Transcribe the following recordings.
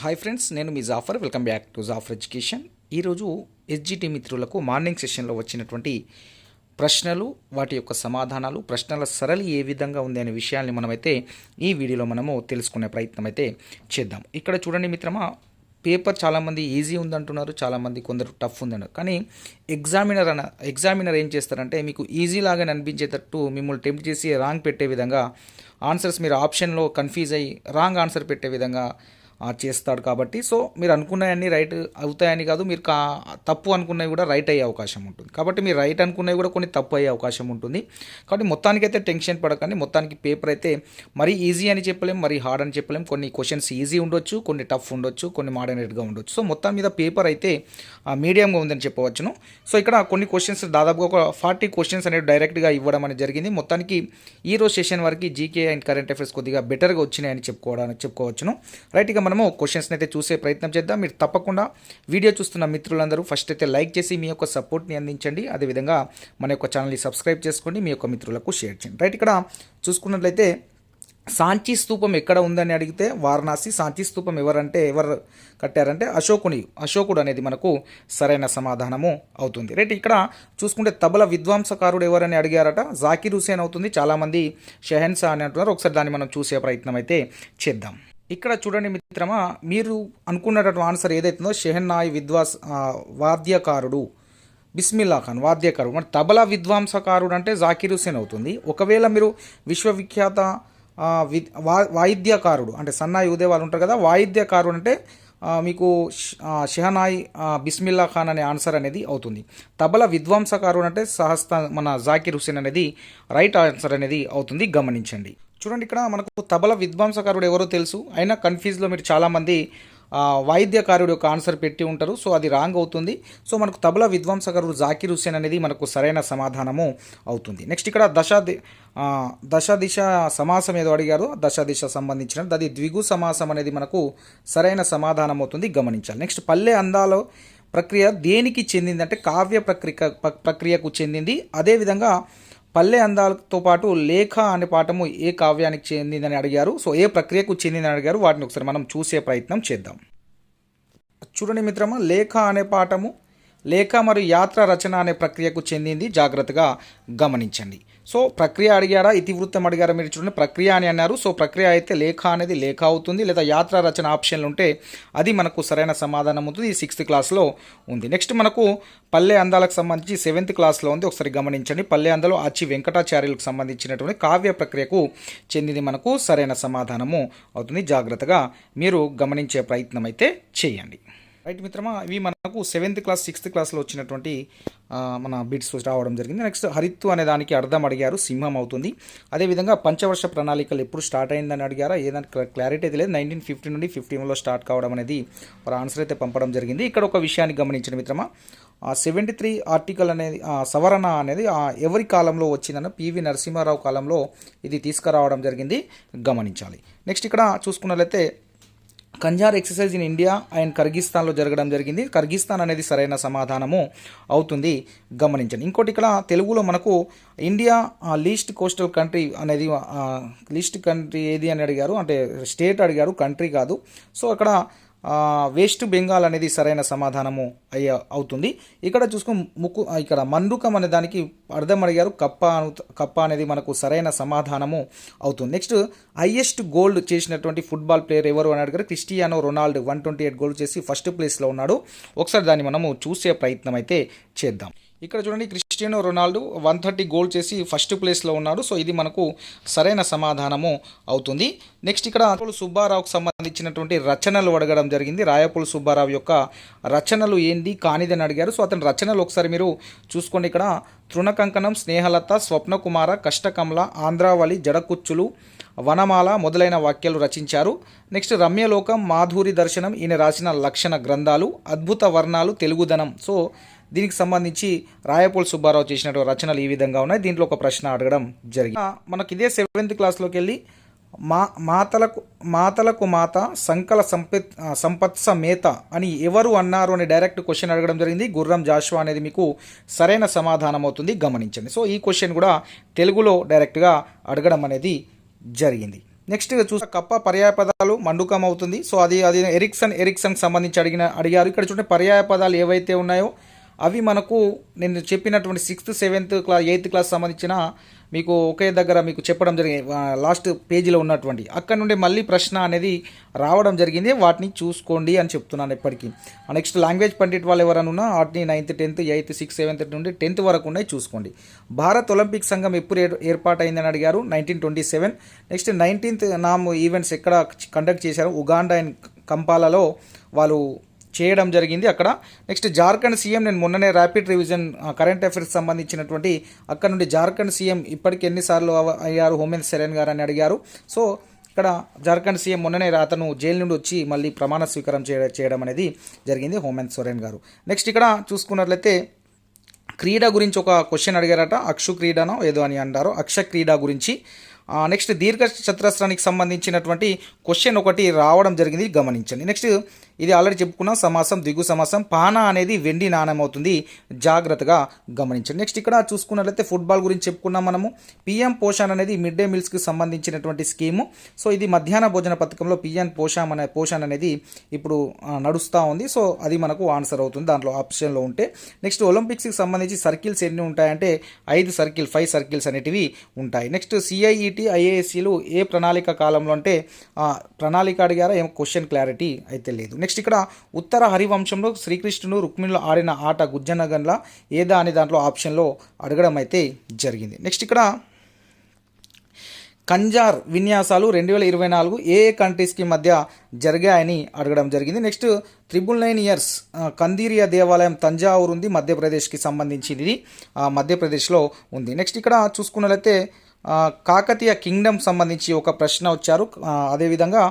Hi friends నేను మీ Jafar welcome back to Jafar education ఈరోజు SGT మిత్రులకు మార్నింగ్ సెషన్లో వచ్చినటువంటి ప్రశ్నలు వాటి యొక్క సమాధానాలు ప్రశ్నల సరళి ఏ విధంగా ఉంది అనే విషయాల్ని మనమైతే ఈ వీడియోలో మనము తెలుసుకునే ప్రయత్నం అయితే చేద్దాం. ఇక్కడ చూడండి మిత్రమా పేపర్ చాలామంది ఈజీ ఉందంటున్నారు చాలామంది కొందరు టఫ్ ఉందన్నారు కానీ ఎగ్జామినర్ అన ఎగ్జామినర్ ఏం చేస్తారంటే మీకు ఈజీ లాగానే అనిపించేటట్టు మిమ్మల్ని టెంప్ట్ చేసి రాంగ్ పెట్టే విధంగా ఆన్సర్స్ మీరు ఆప్షన్లో కన్ఫ్యూజ్ అయ్యి రాంగ్ ఆన్సర్ పెట్టే విధంగా చేస్తాడు కాబట్టి. సో మీరు అనుకున్నవన్నీ రైట్ అవుతాయని కాదు మీరు కా తప్పు అనుకున్నవి కూడా రైట్ అయ్యే అవకాశం ఉంటుంది. కాబట్టి మీరు రైట్ అనుకున్నవి కూడా కొన్ని తప్పు అయ్యే అవకాశం ఉంటుంది. కాబట్టి మొత్తానికైతే టెన్షన్ పడకండి. మొత్తానికి పేపర్ అయితే మరీ ఈజీ అని చెప్పలేం మరీ హార్డ్ అని చెప్పలేం. కొన్ని క్వశ్చన్స్ ఈజీ ఉండొచ్చు కొన్ని టఫ్ ఉండొచ్చు కొన్ని మోడరేట్గా ఉండొచ్చు. సో మొత్తం మీద పేపర్ అయితే మీడియంగా ఉందని చెప్పవచ్చును. సో ఇక్కడ కొన్ని క్వశ్చన్స్ దాదాపుగా ఒక ఫార్టీ క్వశ్చన్స్ అనేవి డైరెక్ట్గా ఇవ్వడం అనేది జరిగింది. మొత్తానికి ఈ రోజు సెషన్ వరకు జీకే అండ్ కరెంట్ అఫైర్స్ కొద్దిగా బెటర్గా వచ్చినాయని చెప్పుకోవడానికి చెప్పుకోవచ్చును. రైట్ ఇక మనము క్వశ్చన్స్ని అయితే చూసే ప్రయత్నం చేద్దాం. మీరు తప్పకుండా వీడియో చూస్తున్న మిత్రులందరూ ఫస్ట్ అయితే లైక్ చేసి మీ యొక్క సపోర్ట్ని అందించండి. అదేవిధంగా మన యొక్క ఛానల్ని సబ్స్క్రైబ్ చేసుకోండి. మీ యొక్క మిత్రులకు షేర్ చేయండి. రైట్ ఇక్కడ చూసుకున్నట్లయితే సాంచి స్తూపం ఎక్కడ ఉందని అడిగితే వారణాసి సాంచి స్తూపం ఎవరంటే ఎవరు కట్టారంటే అశోకుని అశోకుడు అనేది మనకు సరైన సమాధానము అవుతుంది. రైట్ ఇక్కడ చూసుకుంటే తబల విద్వాంసకారుడు ఎవరని అడిగారట? జాకిర్ హుసేన్ అవుతుంది. చాలామంది షెహన్సా అని అంటున్నారు. ఒకసారి దాన్ని మనం చూసే ప్రయత్నం అయితే చేద్దాం. ఇక్కడ చూడండి మిత్రమా మీరు అనుకున్నటువంటి ఆన్సర్ ఏదైతుందో షెహన్నాయ్ విద్వాస్ వాద్యకారుడు. బిస్మిల్లా ఖాన్ వాద్యకారుడు. మరి తబలా విద్వాంసకారుడు అంటే జాకిర్ హుసేన్ అవుతుంది. ఒకవేళ మీరు విశ్వవిఖ్యాత వి వా వాయిద్యకారుడు అంటే సన్నాయి ఉదే వాళ్ళు ఉంటారు కదా వాయిద్యకారుడు అంటే మీకు షెహనాయ్ బిస్మిల్లా ఖాన్ అనే ఆన్సర్ అనేది అవుతుంది. తబల విద్వాంసకారుడు అంటే సహస్త మన జాకిర్ హుసేన్ అనేది రైట్ ఆన్సర్ అనేది అవుతుంది. గమనించండి. చూడండి ఇక్కడ మనకు తబల విద్వాంసకారుడు ఎవరో తెలుసు. అయినా కన్ఫ్యూజ్లో మీరు చాలామంది వాయిద్యకారుడు యొక్క ఆన్సర్ పెట్టి ఉంటారు. సో అది రాంగ్ అవుతుంది. సో మనకు తబలా విద్వాంసకారుడు జాకిర్ హుసేన్ అనేది మనకు సరైన సమాధానము అవుతుంది. నెక్స్ట్ ఇక్కడ దశ ది- దశ దిశ సమాసం ఏదో అడిగారు. దశ దిశ సంబంధించిన అది ద్విగు సమాసం అనేది మనకు సరైన సమాధానం అవుతుంది. గమనించాలి. నెక్స్ట్ పల్లె అందాలో ప్రక్రియ దేనికి చెందింది అంటే కావ్య ప్రక్రియ ప్రక్రియకు చెందింది. అదేవిధంగా పల్లె అందాలతో పాటు లేఖ అనే పాఠము ఏ కావ్యానికి చెందిందని అడిగారు. సో ఏ ప్రక్రియకు చెందిందని అడిగారు. వాటిని ఒకసారి మనం చూసే ప్రయత్నం చేద్దాం. చూడండి మిత్రమా లేఖ అనే పాఠము లేఖ మరియు యాత్ర రచన అనే ప్రక్రియకు చెందింది. జాగ్రత్తగా గమనించండి. సో ప్రక్రియ అడిగారా? ఇతివృత్తం అడిగారా మీరు చూడండి. ప్రక్రియ అని అన్నారు. సో ప్రక్రియ అయితే లేఖ అనేది లేఖ అవుతుంది లేదా యాత్ర రచన ఆప్షన్లు ఉంటే అది మనకు సరైన సమాధానం అవుతుంది ఈ సిక్స్త్ క్లాస్లో ఉంది. నెక్స్ట్ మనకు పల్లె అందాలకు సంబంధించి సెవెంత్ క్లాస్లో ఉంది. ఒకసారి గమనించండి. పల్లె అందాలు ఆచి వెంకటాచార్యులకు సంబంధించినటువంటి కావ్య ప్రక్రియకు చెందింది మనకు సరైన సమాధానము అవుతుంది. జాగ్రత్తగా మీరు గమనించే ప్రయత్నం అయితే చేయండి. రైట్ మిత్రమా ఇవి మనకు సెవెంత్ క్లాస్ సిక్స్త్ క్లాస్లో వచ్చినటువంటి మన బిట్స్ రావడం జరిగింది. నెక్స్ట్ హరిత్తు అనే దానికి అర్థం అడిగారు సింహం అవుతుంది. అదేవిధంగా పంచవర్ష ప్రణాళికలు ఎప్పుడు స్టార్ట్ అయిందని అడిగారా? ఏదైనా క్లారిటీ అయితే లేదు. నైన్టీన్ ఫిఫ్టీ నుండి ఫిఫ్టీన్లో స్టార్ట్ కావడం అనేది వారు ఆన్సర్ అయితే పంపడం జరిగింది. ఇక్కడ ఒక విషయాన్ని గమనించిన మిత్రమా. సెవెంటీ త్రీ ఆర్టికల్ అనేది సవరణ అనేది ఎవరి కాలంలో వచ్చిందన్న పివి నరసింహారావు కాలంలో ఇది తీసుకురావడం జరిగింది. గమనించాలి. నెక్స్ట్ ఇక్కడ చూసుకున్నట్లయితే Khanjar exercise in India and కర్గిస్తాన్లో జరగడం జరిగింది. కర్గిస్తాన్ అనేది సరైన సమాధానము అవుతుంది. గమనించండి. ఇంకోటి ఇక్కడ తెలుగులో మనకు ఇండియా లీస్ట్ కోస్టల్ కంట్రీ అనేది లీస్ట్ కంట్రీ ఏది అని అడిగారు. అంటే స్టేట్ అడిగారు కంట్రీ కాదు. సో అక్కడ వెస్ట్ బెంగాల్ అనేది సరైన సమాధానము అయ్యే అవుతుంది. ఇక్కడ చూసుకుని ముక్కు ఇక్కడ మండుకం అనే దానికి అర్థం అడిగారు. కప్ప కప్ప అనేది మనకు సరైన సమాధానము అవుతుంది. నెక్స్ట్ హయ్యెస్ట్ గోల్డ్ చేసినటువంటి ఫుట్బాల్ ప్లేయర్ ఎవరు అని అడిగారు. Cristiano Ronaldo one twenty eight goals చేసి ఫస్ట్ ప్లేస్లో ఉన్నాడు. ఒకసారి దాన్ని మనము చూసే ప్రయత్నం అయితే చేద్దాం. ఇక్కడ చూడండి Cristiano Ronaldo one thirty goal చేసి ఫస్ట్ ప్లేస్లో ఉన్నాడు. సో ఇది మనకు సరైన సమాధానము అవుతుంది. నెక్స్ట్ ఇక్కడ రాయపూల్ సుబ్బారావుకు సంబంధించినటువంటి రచనలు అడగడం జరిగింది. రాయపూల్ సుబ్బారావు యొక్క రచనలు ఏంది కానిదని అడిగారు. సో అతని రచనలు ఒకసారి మీరు చూసుకోండి. ఇక్కడ తృణకంకణం స్నేహలత స్వప్నకుమార కష్టకమల ఆంధ్రావళి జడకుచ్చులు వనమాల మొదలైన వాక్యాలు రచించారు. నెక్స్ట్ రమ్యలోకం మాధురి దర్శనం ఈయన రాసిన లక్షణ గ్రంథాలు అద్భుత వర్ణాలు తెలుగుదనం. సో దీనికి సంబంధించి రాయపూల్ సుబ్బారావు చేసినటువంటి రచనలు ఈ విధంగా ఉన్నాయి. దీంట్లో ఒక ప్రశ్న అడగడం జరిగింది మనకి ఇదే సెవెంత్ క్లాస్లోకి వెళ్ళి మా మాతలకు మాతలకు మాత సంకల సంపత్ సంపత్స మేత అని ఎవరు అన్నారు అని డైరెక్ట్ క్వశ్చన్ అడగడం జరిగింది. గుర్రం జాషువా అనేది మీకు సరైన సమాధానం అవుతుంది. గమనించండి. సో ఈ క్వశ్చన్ కూడా తెలుగులో డైరెక్ట్గా అడగడం అనేది జరిగింది. నెక్స్ట్ చూస్తే కప్ప పర్యాయ పదాలు మండుకం అవుతుంది. సో అది అది ఎరిక్సన్ ఎరిక్సన్ సంబంధించి అడిగిన అడిగారు. ఇక్కడ చూడండి పర్యాయ పదాలు ఏవైతే ఉన్నాయో అవి మనకు నేను చెప్పినటువంటి sixth seventh class eighth class సంబంధించిన మీకు ఒకే దగ్గర మీకు చెప్పడం జరిగింది లాస్ట్ పేజీలో ఉన్నటువంటి. అక్కడ నుండి మళ్ళీ ప్రశ్న అనేది రావడం జరిగింది. వాటిని చూసుకోండి అని చెప్తున్నాను ఎప్పటికీ. నెక్స్ట్ లాంగ్వేజ్ పండిట్ వాళ్ళు ఎవరైనా ఉన్నా వాటిని ninth tenth eighth sixth seventh నుండి టెన్త్ వరకు ఉన్నాయి చూసుకోండి. భారత్ ఒలింపిక్ సంఘం ఎప్పుడు ఏర్- ఏర్పాటైందని అడిగారు? Nineteen twenty seven next nineteenth NAM events ఎక్కడ కండక్ట్ చేశారు? ఉగాండా అండ్ కంపాలలో వాళ్ళు చేయడం జరిగింది. అక్కడ నెక్స్ట్ జార్ఖండ్ సీఎం నేను మొన్ననే ర్యాపిడ్ రివిజన్ కరెంట్ అఫైర్స్ సంబంధించినటువంటి అక్కడ నుండి జార్ఖండ్ సీఎం ఇప్పటికి ఎన్నిసార్లు అవ- అయ్యారు? హోమేంద్ర సరేన్ గారు అని అడిగారు. సో ఇక్కడ జార్ఖండ్ సీఎం మొన్ననే అతను జైలు నుండి వచ్చి మళ్ళీ ప్రమాణ స్వీకారం చేయడం అనేది జరిగింది హోమేంద్ర సోరెన్ గారు. నెక్స్ట్ ఇక్కడ చూసుకున్నట్లయితే క్రీడ గురించి ఒక క్వశ్చన్ అడిగారట. అక్షు క్రీడనో ఏదో అని అంటారు. అక్ష క్రీడ గురించి. నెక్స్ట్ దీర్ఘ చతురస్రానికి సంబంధించినటువంటి క్వశ్చన్ ఒకటి రావడం జరిగింది. గమనించండి. నెక్స్ట్ ఇది ఆల్రెడీ చెప్పుకున్న సమాసం దిగు సమాసం పాన అనేది వెండి నాణ్యం అవుతుంది జాగ్రత్తగా గమనించండి. నెక్స్ట్ ఇక్కడ చూసుకున్నట్లయితే ఫుట్బాల్ గురించి చెప్పుకున్నాం మనము. పిఎం పోషాన్ అనేది మిడ్ డే మీల్స్కి సంబంధించినటువంటి స్కీము. సో ఇది మధ్యాహ్న భోజన పథకంలో పిఎం పోషాం అనే పోషాన్ అనేది ఇప్పుడు నడుస్తూ ఉంది. సో అది మనకు ఆన్సర్ అవుతుంది దాంట్లో ఆప్షన్లో ఉంటే. నెక్స్ట్ ఒలింపిక్స్కి సంబంధించి సర్కిల్స్ ఎన్ని ఉంటాయంటే ఐదు సర్కిల్ ఫైవ్ సర్కిల్స్ అనేటివి ఉంటాయి. నెక్స్ట్ సిఐఈటి ఐఏఎస్సీలు ఏ ప్రణాళిక కాలంలో అంటే ప్రణాళిక అడిగారా? ఏం క్వశ్చన్ క్లారిటీ అయితే లేదు. నెక్స్ట్ నెక్స్ట్ ఇక్కడ ఉత్తర హరివంశంలో శ్రీకృష్ణుడు రుక్మిణులు ఆడిన ఆట గుజ్జనగన్ల ఏదా అనే దాంట్లో ఆప్షన్లో అడగడం అయితే జరిగింది. నెక్స్ట్ ఇక్కడ కంజార్ విన్యాసాలు రెండు వేల ఇరవై నాలుగు ఏ ఏ కంట్రీస్కి మధ్య జరిగాయని అడగడం జరిగింది. Next triple nine years Kandariya దేవాలయం తంజావూరు ఉంది మధ్యప్రదేశ్కి సంబంధించింది ఆ, మధ్యప్రదేశ్లో ఉంది. నెక్స్ట్ ఇక్కడ చూసుకున్నట్లయితే కాకతీయ కింగ్డమ్ సంబంధించి ఒక ప్రశ్న వచ్చారు. అదేవిధంగా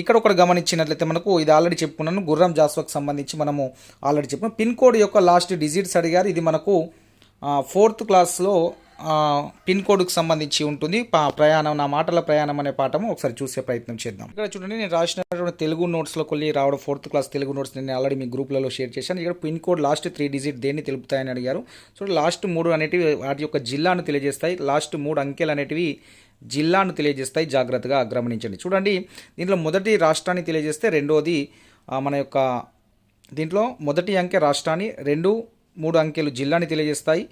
ఇక్కడ ఒకటి గమనించినట్లయితే మనకు ఇది ఆల్రెడీ చెప్పుకున్నాను. గుర్రం జాస్వాకి సంబంధించి మనము ఆల్రెడీ చెప్పుకున్నాం. పిన్ కోడ్ యొక్క లాస్ట్ డిజిట్స్ అడిగారు. ఇది మనకు ఫోర్త్ క్లాస్లో పిన్ కోడ్కు సంబంధించి ఉంటుంది. పా- ప్రయాణం నా మాటల ప్రయాణం అనే పాఠము ఒకసారి చూసే ప్రయత్నం చేద్దాం. ఇక్కడ చూడండి నేను రాసినటువంటి తెలుగు నోట్స్లో కొన్ని రావడం ఫోర్త్ క్లాస్ తెలుగు నోట్స్ నేను ఆల్రెడీ మీ గ్రూప్లలో షేర్ చేశాను. ఇక్కడ pin code last three digit దేన్ని తెలుపుతాయని అడిగారు. సో లాస్ట్ మూడు అనేటివి వాటి యొక్క జిల్లాను తెలియజేస్తాయి. లాస్ట్ మూడు అంకెలు అనేటివి జిల్లాను తెలియజేస్తాయి. జాగ్రత్తగా గమనించండి. చూడండి దీంట్లో మొదటి రాష్ట్రాన్ని తెలియజేస్తే రెండోది మన యొక్క దీంట్లో మొదటి అంకె రాష్ట్రాన్ని రెండు మూడు అంకెలు జిల్లాని తెలియజేస్తాయి.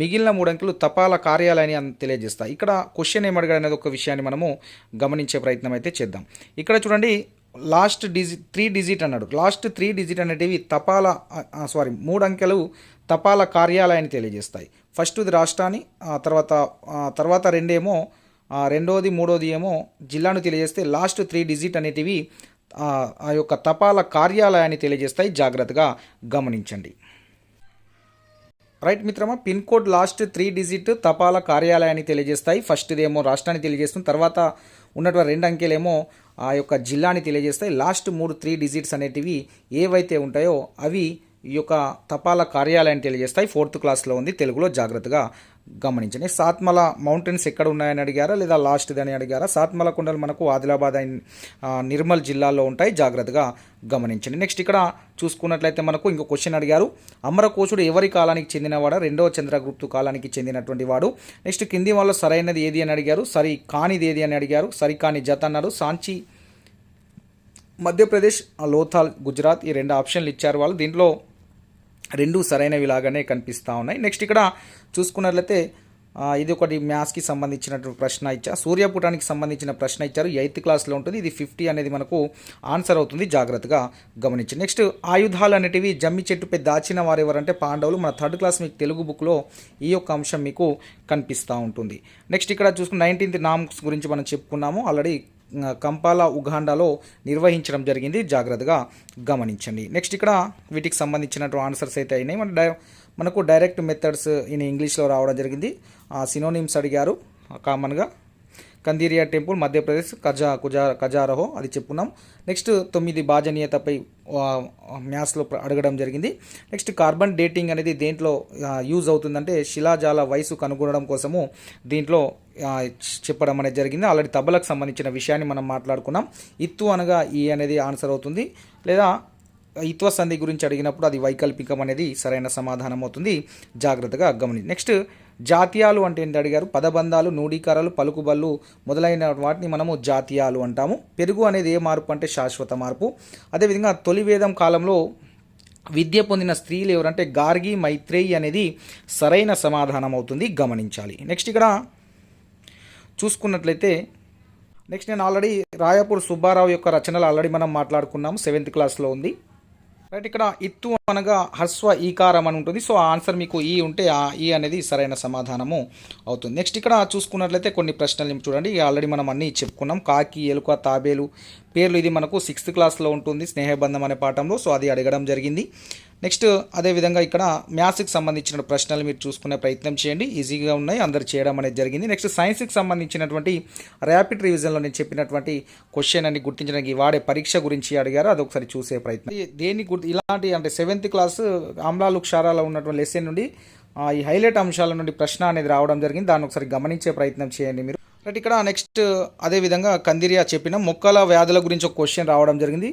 మిగిలిన మూడు అంకెలు తపాలా కార్యాలయాన్ని తెలియజేస్తాయి. ఇక్కడ క్వశ్చన్ ఏమడిగాడు అనేది ఒక విషయాన్ని మనము గమనించే ప్రయత్నం అయితే చేద్దాం. ఇక్కడ చూడండి లాస్ట్ డిజిట్ త్రీ డిజిట్ అన్నాడు. లాస్ట్ త్రీ డిజిట్ అనేటివి తపాలా సారీ మూడు అంకెలు తపాలా కార్యాలయాన్ని తెలియజేస్తాయి. ఫస్ట్ది రాష్ట్రాన్ని తర్వాత తర్వాత రెండేమో రెండోది మూడోది ఏమో జిల్లాను తెలియజేస్తే లాస్ట్ త్రీ డిజిట్ అనేటివి ఆ ఆ యొక్క తపాలా కార్యాలయాన్ని తెలియజేస్తాయి. జాగ్రత్తగా గమనించండి. రైట్ మిత్రమా pin code last three digit తపాలా కార్యాలయాన్ని తెలియజేస్తాయి. ఫస్ట్ది ఏమో రాష్ట్రాన్ని తెలియజేస్తుంది. తర్వాత ఉన్నటువంటి రెండు అంకెలేమో ఆ యొక్క జిల్లాని తెలియజేస్తాయి. లాస్ట్ మూడు త్రీ డిజిట్స్ అనేటివి ఏవైతే ఉంటాయో అవి ఈ యొక్క తపాలా కార్యాలయం తెలియజేస్తాయి. ఫోర్త్ క్లాస్లో ఉంది. తెలుగులో జాగ్రత్తగా గమనించండి. సాత్మల మౌంటైన్స్ ఎక్కడ ఉన్నాయని అడిగారా? లేదా లాస్ట్ది అని అడిగారా? సాత్మల కొండలు మనకు ఆదిలాబాద్ అండ్ నిర్మల్ జిల్లాలో ఉంటాయి. జాగ్రత్తగా గమనించండి. నెక్స్ట్ ఇక్కడ చూసుకున్నట్లయితే మనకు ఇంకో క్వశ్చన్ అడిగారు. అమరకోశుడు ఎవరి కాలానికి చెందినవాడా? రెండవ చంద్రగుప్తు కాలానికి చెందినటువంటి వాడు. నెక్స్ట్ కింది వాళ్ళు సరైనది ఏది అని అడిగారు. సరి కానిది ఏది అని అడిగారు. సరి కాని జత అన్నారు. సాంచి మధ్యప్రదేశ్ లోథాల్ గుజరాత్ ఈ రెండు ఆప్షన్లు ఇచ్చారు వాళ్ళు. దీంట్లో రెండు సరైనవి లాగానే కనిపిస్తూ ఉన్నాయి. నెక్స్ట్ ఇక్కడ చూసుకున్నట్లయితే ఇది ఒకటి మ్యాథ్స్కి సంబంధించినటువంటి ప్రశ్న ఇచ్చారు. సూర్యపుటానికి సంబంధించిన ప్రశ్న ఇచ్చారు. ఎయిత్ క్లాస్లో ఉంటుంది. ఇది ఫిఫ్టీ అనేది మనకు ఆన్సర్ అవుతుంది. జాగ్రత్తగా గమనించి నెక్స్ట్ ఆయుధాలు అనేటివి జమ్మి చెట్టుపై దాచిన వారు ఎవరంటే పాండవులు. మన థర్డ్ క్లాస్ మీకు తెలుగు బుక్లో ఈ యొక్క అంశం మీకు కనిపిస్తూ ఉంటుంది. నెక్స్ట్ ఇక్కడ చూసుకున్న నైన్టీన్త్ నామ్స్ గురించి మనం చెప్పుకున్నాము. ఆల్రెడీ కంపాలా ఉగాండాలో నిర్వహించడం జరిగింది. జాగ్రత్తగా గమనించండి. నెక్స్ట్ ఇక్కడ వీటికి సంబంధించినటువంటి ఆన్సర్స్ అయితే అయినాయి. మన డై మనకు డైరెక్ట్ మెథడ్స్ ఇన్ ఇంగ్లీష్లో రావడం జరిగింది. సినోనిమ్స్ అడిగారు. కామన్గా కందీరియా టెంపుల్ మధ్యప్రదేశ్ కజా కుజా కజారహో అది చెప్పుకున్నాం నెక్స్ట్ తొమ్మిది భాజనీయతపై మ్యాథ్స్లో అడగడం జరిగింది. నెక్స్ట్ కార్బన్ డేటింగ్ అనేది దేంట్లో యూజ్ అవుతుందంటే శిలాజాల వయసు కనుగొనడం కోసము దీంట్లో చెప్పడం అనేది జరిగింది. ఆల్రెడీ తబలకు సంబంధించిన విషయాన్ని మనం మాట్లాడుకున్నాం. ఇత్తు అనగా ఈ అనేది ఆన్సర్ అవుతుంది. లేదా ఇత్వ సంధి గురించి అడిగినప్పుడు అది వైకల్పికం అనేది సరైన సమాధానం అవుతుంది. జాగ్రత్తగా గమని నెక్స్ట్ జాతీయాలు అంటే ఏంటి అడిగారు? పదబంధాలు నూడీకారాలు పలుకుబళ్ళు మొదలైన వాటిని మనము జాతీయాలు అంటాము. పెరుగు అనేది ఏ మార్పు అంటే శాశ్వత మార్పు. అదేవిధంగా తొలి వేదం కాలంలో విద్య పొందిన స్త్రీలు ఎవరంటే గార్గి మైత్రేయి అనేది సరైన సమాధానం అవుతుంది. గమనించాలి. నెక్స్ట్ ఇక్కడ చూసుకున్నట్లయితే నెక్స్ట్ నేను ఆల్రెడీ రాయపూర్ సుబ్బారావు యొక్క రచనలు ఆల్రెడీ మనం మాట్లాడుకున్నాము. సెవెంత్ క్లాస్లో ఉంది. రైట్ ఇక్కడ ఇత్తు అనగా హర్స్వ ఈకారం అని ఉంటుంది. సో ఆ ఆన్సర్ మీకు ఈ ఉంటే ఆ ఈ అనేది సరైన సమాధానము అవుతుంది. నెక్స్ట్ ఇక్కడ చూసుకున్నట్లయితే కొన్ని ప్రశ్నలు చూడండి. ఆల్రెడీ మనం అన్నీ చెప్పుకున్నాం. కాకి ఎలుక తాబేలు పేర్లు ఇది మనకు సిక్స్త్ క్లాస్లో ఉంటుంది. స్నేహబంధం అనే పాఠంలో. సో అది అడగడం జరిగింది. నెక్స్ట్ అదేవిధంగా ఇక్కడ మ్యాథ్స్కి సంబంధించిన ప్రశ్నలు మీరు చూసుకునే ప్రయత్నం చేయండి. ఈజీగా ఉన్నాయి. అందరు చేయడం అనేది జరిగింది. నెక్స్ట్ సైన్స్కి సంబంధించినటువంటి ర్యాపిడ్ రివిజన్లో నేను చెప్పినటువంటి క్వశ్చన్ అని గుర్తించడానికి వాడే పరీక్ష గురించి అడిగారు. అది ఒకసారి చూసే ప్రయత్నం. దేని దేన్ని గుర్తు ఇలాంటి అంటే సెవెంత్ క్లాస్ ఆమ్లాలు క్షారాలో ఉన్నటువంటి లెసన్ నుండి ఈ హైలైట్ అంశాల నుండి ప్రశ్న అనేది రావడం జరిగింది. దాన్ని ఒకసారి గమనించే ప్రయత్నం చేయండి మీరు. రైట్ ఇక్కడ నెక్స్ట్ అదేవిధంగా కందిరియా చెప్పిన మొక్కల వ్యాధుల గురించి ఒక క్వశ్చన్ రావడం జరిగింది.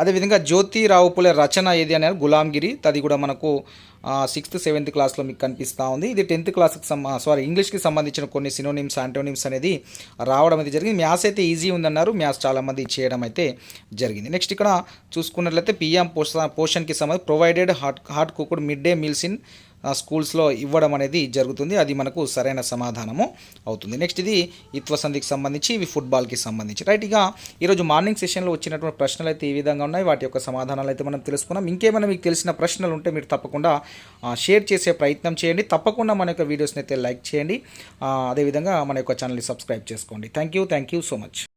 అదేవిధంగా జ్యోతి రావు పులే రచన ఏది అనేది గులాంగిరి. అది కూడా మనకు సిక్స్త్ సెవెంత్ క్లాస్లో మీకు కనిపిస్తూ ఉంది. ఇది టెన్త్ క్లాస్కి సంబ సారీ ఇంగ్లీష్కి సంబంధించిన కొన్ని సినోనిమ్స్ ఆంటోనిమ్స్ అనేది రావడం అయితే జరిగింది. మ్యాథ్స్ అయితే ఈజీ ఉందన్నారు. మ్యాథ్స్ చాలామంది చేయడం అయితే జరిగింది. నెక్స్ట్ ఇక్కడ చూసుకున్నట్లయితే పిఎం పోష పోషణకి సంబంధించి provided hot hot cooked mid day meals in స్కూల్స్లో ఇవ్వడం అనేది జరుగుతుంది. అది మనకు సరైన సమాధానము అవుతుంది. నెక్స్ట్ ఇది ఇత్వ సంధికి సంబంధించి ఇవి ఫుట్బాల్కి సంబంధించి. రైట్ ఇక ఈరోజు మార్నింగ్ సెషన్లో వచ్చినటువంటి ప్రశ్నలు అయితే ఈ విధంగా ఉన్నాయి. వాటి యొక్క సమాధానాలు అయితే మనం తెలుసుకున్నాం ఇంకేమైనా మీకు తెలిసిన ప్రశ్నలు ఉంటే మీరు తప్పకుండా షేర్ చేసే ప్రయత్నం చేయండి. తప్పకుండా మన యొక్క వీడియోస్ని అయితే లైక్ చేయండి. అదేవిధంగా మన యొక్క ఛానల్ని సబ్స్క్రైబ్ చేసుకోండి. Thank you. Thank you so much.